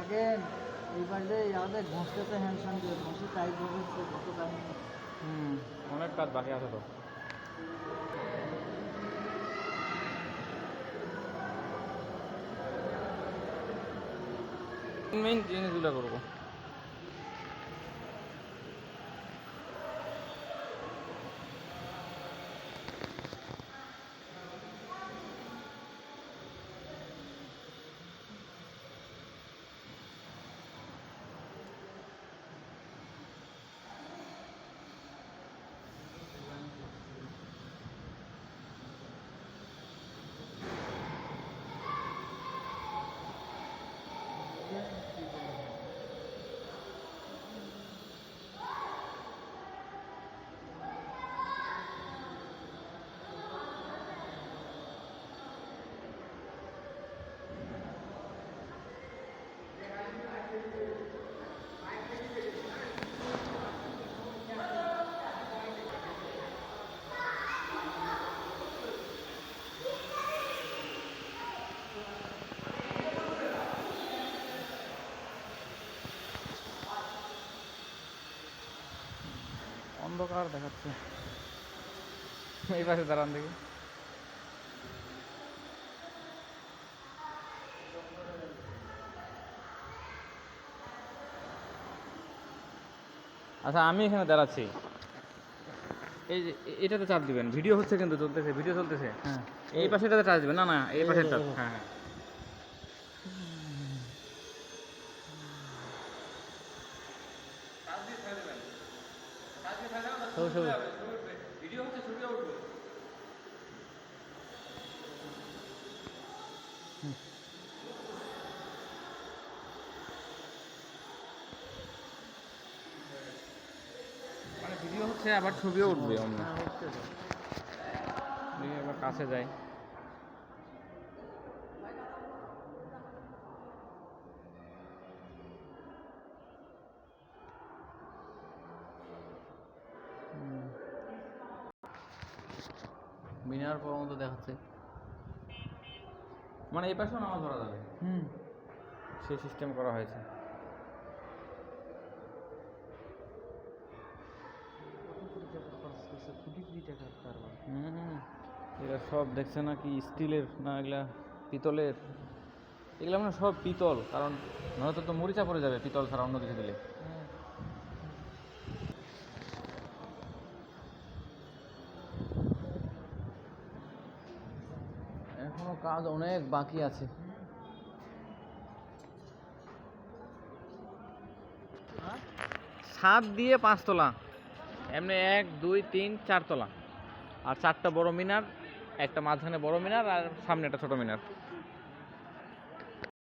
দেখেন এইবার যে আমাদের ঘষতে হ্যান্ডসাম দিয়ে ঘষে টাইট হবে কত টাইম হুম, অনেক কাজ বাকি আছে তো। মেইন জিনিসগুলো করব। অন্ধকার দেখাচ্ছে। এই পাশে দাঁড়ান দেখি। আচ্ছা আমি এখানে দাঁড়াচ্ছি। এই যে এটাতে চাপ দিবেন। ভিডিও হচ্ছে কিন্তু চলতেছে ভিডিও চলতেছে। হ্যাঁ। এই পাশেটাতে চাপ দিবেন। না না এই যে। হ্যাঁ হ্যাঁ। সবুজ সবুজ ভিডিও হচ্ছে ছবি উঠবে মানে ভিডিও হচ্ছে আবার ছবিও উঠবে। আমরা হ্যাঁ আবার কাছে যাই। মিনার পর্যন্ত দেখাচ্ছে। মানে এই পাশেও নামাজ পড়া যাবে। হুম। সে সিস্টেম করা হয়েছে। এগুলা সব দেখছে না কি স্টিলের না এগুলা পিতলের? এগুলা মানে সব পিতল কারণ নয়তো তো মরিচা পড়ে যাবে পিতল ছাড়া অন্য কিছু দিলে। এখনও কাজ অনেক বাকি আছে। সাত দিয়ে পাঁচতলা। এমনি এক, দুই, তিন, চারতলা। আর চারটা বড় মিনার, একটা মাঝখানে বড় মিনার আর সামনে একটা ছোট মিনার।